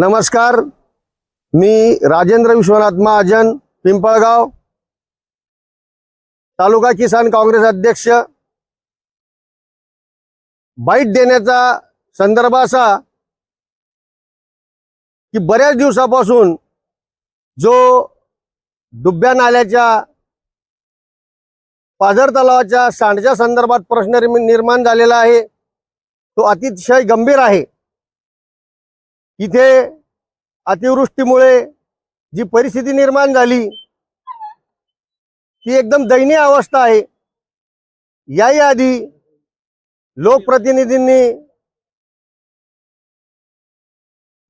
नमस्कार. मी राजेंद्र विश्वनाथ महाजन पिंपळगाव. तालुका किसान काँग्रेस अध्यक्ष. बाईट देण्याचा संदर्भ असा की बऱ्याच दिवसापासून जो दुब्या नाल्याच्या पाझर तलावाच्या सांडच्या संदर्भात प्रश्न निर्माण झालेला आहे तो अतिशय गंभीर आहे. इथे अतिवृष्टीमुळे जी परिस्थिती निर्माण झाली ती एकदम दयनीय अवस्था आहे. याही आधी लोकप्रतिनिधींनी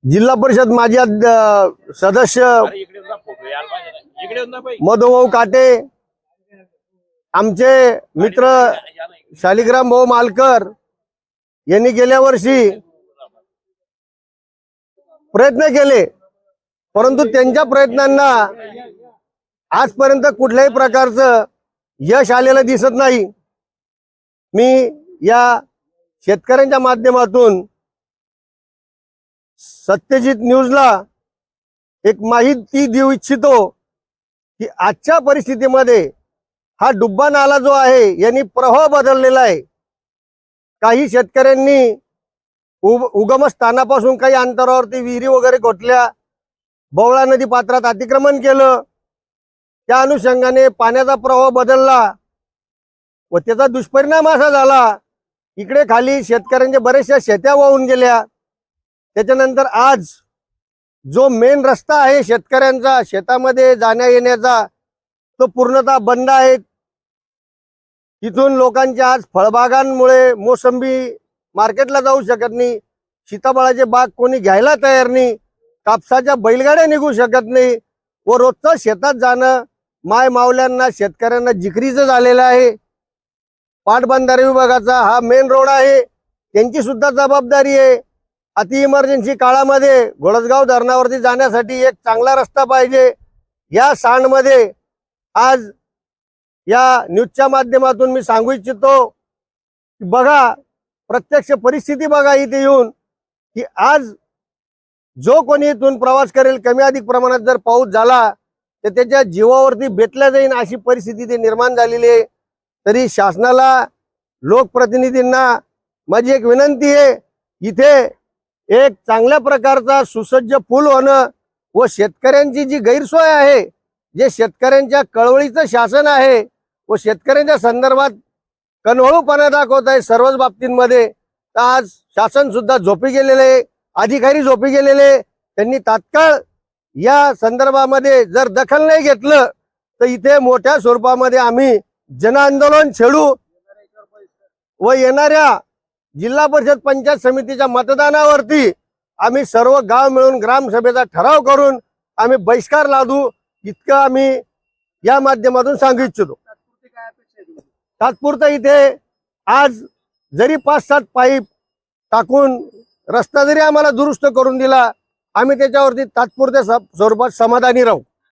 जिल्हा परिषद माजी सदस्य मधुभाऊ काटे आमचे मित्र शालिग्राम भाऊ मालकर यांनी गेल्या वर्षी प्रयत्न केले. परंतु त्यांच्या प्रयत्नांना आजपर्यंत कुठल्याही प्रकारचं यश आलेलं दिसत नाही. मी या शेतकऱ्यांच्या माध्यमातून सत्यजित न्यूजला एक माहिती देऊ इच्छितो की आजच्या परिस्थितीमध्ये हा डुब्बा नाला जो आहे यांनी प्रवाह बदललेला आहे. काही शेतकऱ्यांनी उग उगम स्थानापासून काही अंतरावरती विहिरी वगैरे कोटल्या बवळा नदी पात्रात अतिक्रमण केलं त्या अनुषंगाने पाण्याचा प्रवाह बदलला व त्याचा दुष्परिणाम असा झाला इकडे खाली शेतकऱ्यांच्या बऱ्याचशा शेत्या वाहून गेल्या. त्याच्यानंतर आज जो मेन रस्ता आहे शेतकऱ्यांचा शेतामध्ये जाण्या येण्याचा तो पूर्णतः बंद आहे. तिथून लोकांच्या आज फळबागांमुळे मोसंबी मार्केटला जाऊ शकत नाही. सीताफळाचे बाग कोणी घ्यायला तयार नाही. कापसाच्या बैलगाड्या निघू शकत नाही. व रोजचं शेतात जाणं माय मावल्यांना शेतकऱ्यांना जिकरीचं झालेलं आहे. पाटबंधारे विभागाचा हा मेन रोड आहे. त्यांची सुद्धा जबाबदारी आहे. अति इमर्जन्सी काळामध्ये घोडसगाव धरणावरती जाण्यासाठी एक चांगला रस्ता पाहिजे. या सांडमध्ये आज या न्यूजच्या माध्यमातून मी सांगू इच्छितो की बघा प्रत्यक्ष परिस्थिती बघा इथे येऊन की आज जो कोणी इथून प्रवास करेल कमी अधिक प्रमाणात जर पाऊस झाला तर त्याच्या जीवावरती बेतल्या जाईल अशी परिस्थिती ते निर्माण झालेली आहे. तरी शासनाला लोकप्रतिनिधींना माझी एक विनंती आहे इथे एक चांगल्या प्रकारचा सुसज्ज पूल होणं व शेतकऱ्यांची जी गैरसोय आहे जे शेतकऱ्यांच्या कळवळीचं शासन आहे व शेतकऱ्यांच्या संदर्भात कनवळूपणा दाखवत आहे सर्वच बाबतींमध्ये. तर आज शासन सुद्धा झोपी गेलेले अधिकारी झोपी गेलेले त्यांनी तात्काळ या संदर्भामध्ये जर दखल नाही घेतलं तर इथे मोठ्या स्वरूपामध्ये आम्ही जनआंदोलन छेडू व येणाऱ्या जिल्हा परिषद पंचायत समितीच्या मतदानावरती आम्ही सर्व गाव मिळून ग्रामसभेचा ठराव करून आम्ही बहिष्कार लादू इतकं आम्ही या माध्यमातून सांगू इच्छितो. तात्पुरतं इथे आज जरी पाच सात पाईप टाकून रस्ता जरी आम्हाला दुरुस्त करून दिला आम्ही त्याच्यावरती तात्पुरत्या स्वरूपात समाधानी राहू.